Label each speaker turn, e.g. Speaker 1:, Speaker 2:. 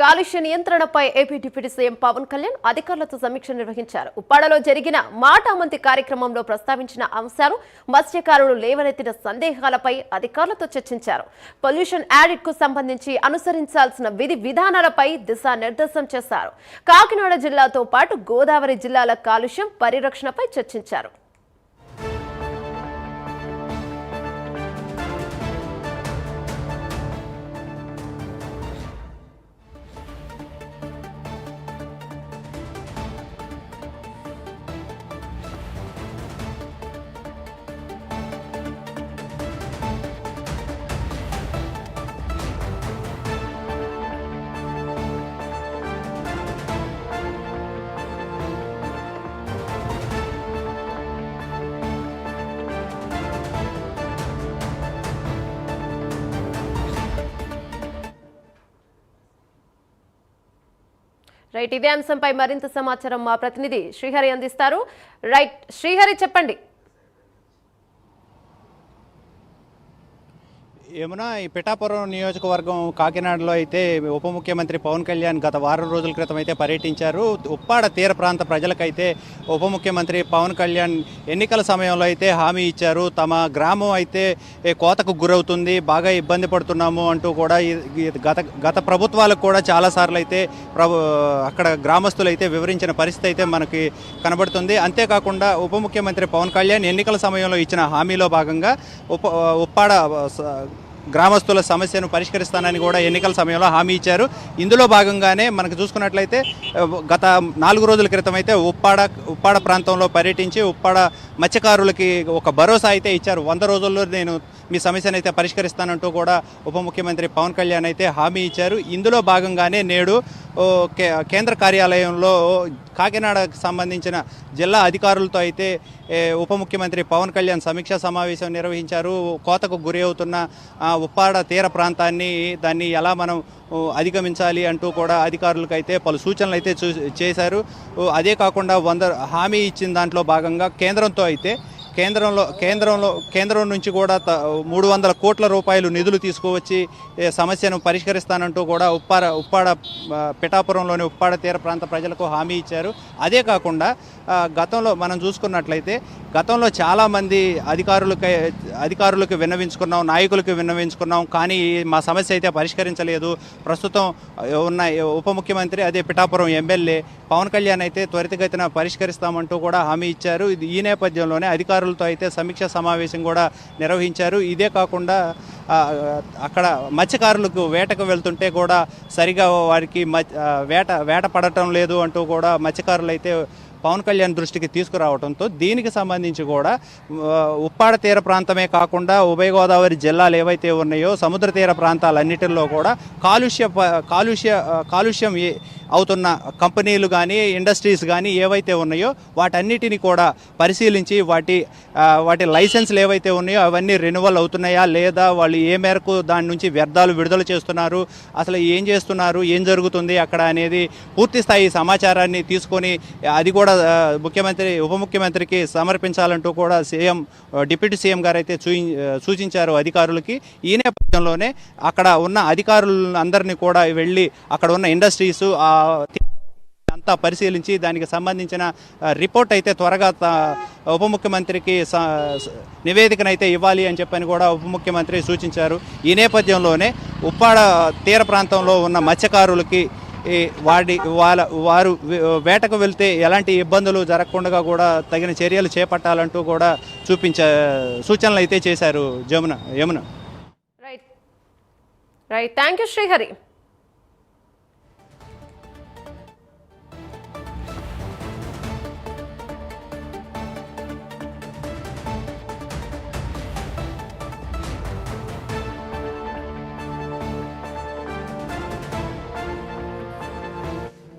Speaker 1: కాలుష్య నియంత్రణపై AP deputy CM Pawan Kalyan అధికారులతో సమీక్ష నిర్వహించారు. ఉప్పాడలో జరిగిన మాటామంతి కార్యక్రమంలో ప్రస్తావించిన అంశాలు మత్స్యకారులు లేవనెత్తిన సందేహాలపై అధికారులతో చర్చించారు. పొల్యూషన్ యాడిట్కు సంబంధించి అనుసరించాల్సిన విధి విధానాలపై దిశానిర్దేశం చేశారు. కాకినాడ జిల్లాతో పాటు గోదావరి జిల్లాల కాలుష్యం పరిరక్షణపై చర్చించారు. రైట్ ఇదే అంశంపై మరింత సమాచారం మా ప్రతినిధి శ్రీహరి అందిస్తారు. రైట్ శ్రీహరి చెప్పండి.
Speaker 2: ఏమన్నా ఈ పిఠాపురం నియోజకవర్గం కాకినాడలో అయితే ఉప ముఖ్యమంత్రి పవన్ కళ్యాణ్ గత వారం రోజుల క్రితం అయితే పర్యటించారు. ఉప్పాడ తీర ప్రాంత ప్రజలకైతే ఉప ముఖ్యమంత్రి పవన్ కళ్యాణ్ ఎన్నికల సమయంలో అయితే హామీ ఇచ్చారు. తమ గ్రామం అయితే ఏ, కోతకు గురవుతుంది బాగా ఇబ్బంది పడుతున్నాము అంటూ కూడా గత గత ప్రభుత్వాలకు కూడా చాలాసార్లు అయితే ప్రభు అక్కడ గ్రామస్తులు అయితే వివరించిన పరిస్థితి అయితే మనకి కనబడుతుంది. అంతేకాకుండా ఉప ముఖ్యమంత్రి పవన్ కళ్యాణ్ ఎన్నికల సమయంలో ఇచ్చిన హామీలో భాగంగా ఉప ఉప్పాడ స- గ్రామస్తుల సమస్యను పరిష్కరిస్తానని కూడా ఎన్నికల సమయంలో హామీ ఇచ్చారు. ఇందులో భాగంగానే మనకు చూసుకున్నట్లయితే గత నాలుగు రోజుల క్రితం అయితే ఉప్పాడ ఉప్పాడ ప్రాంతంలో పర్యటించి ఉప్పాడ మత్స్యకారులకి ఒక భరోసా అయితే ఇచ్చారు. వంద రోజుల్లో నేను మీ సమస్యను అయితే పరిష్కరిస్తానంటూ కూడా ఉప ముఖ్యమంత్రి పవన్ కళ్యాణ్ అయితే హామీ ఇచ్చారు. ఇందులో భాగంగానే నేడు కే- కేంద్ర కార్యాలయంలో కాకినాడకు సంబంధించిన జిల్లా అధికారులతో అయితే ఉప ముఖ్యమంత్రి పవన్ కళ్యాణ్ సమీక్షా సమావేశం నిర్వహించారు. కోతకు గురి అవుతున్న ఉప్పాడ తీర ప్రాంతాన్ని దాన్ని ఎలా మనం అధిగమించాలి అంటూ కూడా అధికారులకు అయితే పలు సూచనలు అయితే చూ చేశారు. అదే కాకుండా వంద హామీ ఇచ్చిన దాంట్లో భాగంగా కేంద్రంతో అయితే కేంద్రంలో కేంద్రంలో కేంద్రం నుంచి కూడా త- మూడు వందల కోట్ల రూపాయలు నిధులు తీసుకువచ్చి సమస్యను పరిష్కరిస్తానంటూ కూడా ఉప్పాడ ఉప్పాడ పిఠాపురంలోని ఉప్పాడ తీర ప్రాంత ప్రజలకు హామీ ఇచ్చారు. అదే కాకుండా గతంలో మనం చూసుకున్నట్లయితే గతంలో చాలామంది అధికారులకి అధికారులకు విన్నవించుకున్నాం నాయకులకు విన్నవించుకున్నాం కానీ మా సమస్య అయితే పరిష్కరించలేదు. ప్రస్తుతం ఉన్న ఉప ముఖ్యమంత్రి అదే పిఠాపురం ఎమ్మెల్యే పవన్ కళ్యాణ్ అయితే త్వరితగతిన పరిష్కరిస్తామంటూ కూడా హామీ ఇచ్చారు. ఇది ఈ నేపథ్యంలోనే అధికారులతో అయితే సమీక్ష సమావేశం కూడా నిర్వహించారు. ఇదే కాకుండా అక్కడ మత్స్యకారులకు వేటకు వెళ్తుంటే కూడా సరిగా వారికి వేట వేట పడటం లేదు అంటూ కూడా మత్స్యకారులు అయితే పవన్ కళ్యాణ్ దృష్టికి తీసుకురావడంతో దీనికి సంబంధించి కూడా ఉప్పాడ తీర ప్రాంతమే కాకుండా ఉభయ గోదావరి జిల్లాలు ఏవైతే ఉన్నాయో సముద్ర తీర ప్రాంతాలన్నిటిలో కూడా కాలుష్య ప- కాలుష్య కాలుష్యం ఏ- అవుతున్న కంపెనీలు కానీ ఇండస్ట్రీస్ కానీ ఏవైతే ఉన్నాయో వాటన్నిటిని కూడా పరిశీలించి వాటి వాటి లైసెన్స్లు ఏవైతే ఉన్నాయో అవన్నీ రెన్యువల్ అవుతున్నాయా లేదా వాళ్ళు ఏ మేరకు దాని నుంచి వ్యర్థాలు విడుదల చేస్తున్నారు అసలు ఏం చేస్తున్నారు ఏం జరుగుతుంది అక్కడ అనేది పూర్తి స్థాయి సమాచారాన్ని తీసుకొని అది కూడా కూడా ముఖ్యమంత్రి ఉప ముఖ్యమంత్రికి సమర్పించాలంటూ కూడా సీఎం డిప్యూటీ సీఎం గారు అయితే సూచించారు అధికారులకి. ఈ నేపథ్యంలోనే అక్కడ ఉన్న అధికారులందరినీ కూడా వెళ్ళి అక్కడ ఉన్న ఇండస్ట్రీస్ అంతా పరిశీలించి దానికి సంబంధించిన రిపోర్ట్ అయితే త్వరగా ఉప ముఖ్యమంత్రికి నివేదికనైతే ఇవ్వాలి అని చెప్పని కూడా ఉప ముఖ్యమంత్రి సూచించారు. ఈ నేపథ్యంలోనే ఉప్పాడ తీర ప్రాంతంలో ఉన్న మత్స్యకారులకి వాడి వాళ్ళ వారు వేటకు వెళ్తే ఎలాంటి ఇబ్బందులు జరగకుండా కూడా తగిన చర్యలు చేపట్టాలంటూ కూడా చూపించే సూచనలు అయితే చేశారు Jamuna Yamuna.
Speaker 1: Right right thank you Srihari